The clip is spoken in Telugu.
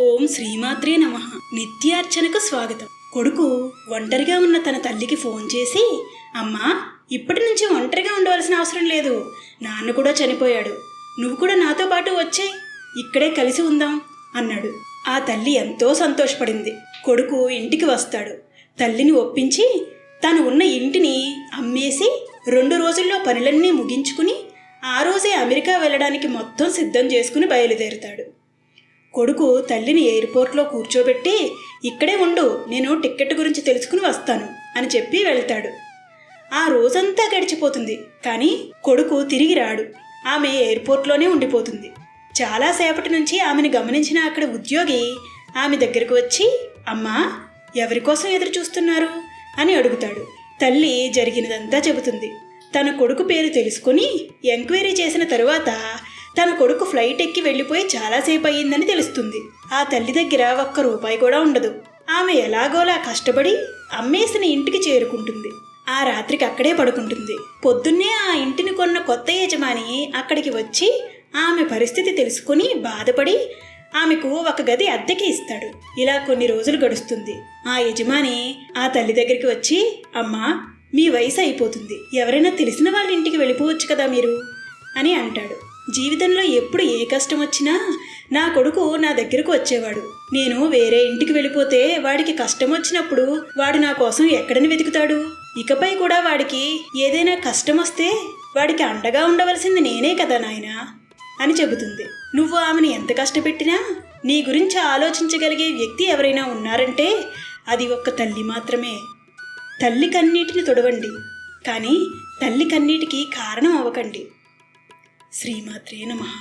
ఓం శ్రీమాత్రే నమ. నిత్యార్చనకు స్వాగతం. కొడుకు ఒంటరిగా ఉన్న తన తల్లికి ఫోన్ చేసి అమ్మా ఇప్పటి నుంచి ఒంటరిగా ఉండవలసిన అవసరం లేదు. నాన్న కూడా చనిపోయాడు. నువ్వు కూడా నాతో పాటు వచ్చే. ఇక్కడే కలిసి ఉందాం అన్నాడు. ఆ తల్లి ఎంతో సంతోషపడింది. కొడుకు ఇంటికి వస్తాడు. తల్లిని ఒప్పించి తను ఉన్న ఇంటిని అమ్మేసి రెండు రోజుల్లో పనులన్నీ ముగించుకుని ఆ రోజే అమెరికా వెళ్ళడానికి మొత్తం సిద్ధం చేసుకుని బయలుదేరుతాడు. కొడుకు తల్లిని ఎయిర్పోర్ట్లో కూర్చోబెట్టి ఇక్కడే ఉండు నేను టిక్కెట్ గురించి తెలుసుకుని వస్తాను అని చెప్పి వెళ్తాడు. ఆ రోజంతా గడిచిపోతుంది కానీ కొడుకు తిరిగి రాడు. ఆమె ఎయిర్పోర్ట్లోనే ఉండిపోతుంది. చాలాసేపటి నుంచి ఆమెను గమనించిన అక్కడ ఉద్యోగి ఆమె దగ్గరకు వచ్చి అమ్మా ఎవరి కోసం ఎదురు చూస్తున్నారు? అని అడుగుతాడు. తల్లి జరిగినదంతా చెబుతుంది. తన కొడుకు పేరు తెలుసుకుని ఎంక్వైరీ చేసిన తరువాత తన కొడుకు ఫ్లైట్ ఎక్కి వెళ్ళిపోయి చాలాసేపు అయ్యిందని తెలుస్తుంది. ఆ తల్లి దగ్గర ఒక్క రూపాయి కూడా ఉండదు. ఆమె ఎలాగోలా కష్టపడి అమ్మేసిన ఇంటికి చేరుకుంటుంది. ఆ రాత్రికి అక్కడే పడుకుంటుంది. పొద్దున్నే ఆ ఇంటిని కొన్న కొత్త యజమాని అక్కడికి వచ్చి ఆమె పరిస్థితి తెలుసుకుని బాధపడి ఆమెకు ఒక గది అద్దెకి ఇస్తాడు. ఇలా కొన్ని రోజులు గడుస్తుంది. ఆ యజమాని ఆ తల్లి దగ్గరికి వచ్చి అమ్మా మీ వయసు అయిపోతుంది. ఎవరైనా తెలిసిన వాళ్ళ ఇంటికి వెళ్ళిపోవచ్చు కదా మీరు? అని అంటాడు. జీవితంలో ఎప్పుడు ఏ కష్టం వచ్చినా నా కొడుకు నా దగ్గరకు వచ్చేవాడు. నేను వేరే ఇంటికి వెళ్ళిపోతే వాడికి కష్టం వచ్చినప్పుడు వాడు నా కోసం ఎక్కడని వెతుకుతాడు? ఇకపై కూడా వాడికి ఏదైనా కష్టం వస్తే వాడికి అండగా ఉండవలసింది నేనే కదా నాయనా? అని చెబుతుంది. నువ్వు ఆమెను ఎంత కష్టపెట్టినా నీ గురించి ఆలోచించగలిగే వ్యక్తి ఎవరైనా ఉన్నారంటే అది ఒక్క తల్లి మాత్రమే. తల్లి కన్నీటిని తొడవండి. కానీ తల్లి కన్నీటికి కారణం అవ్వకండి. శ్రీమాత్రే నమః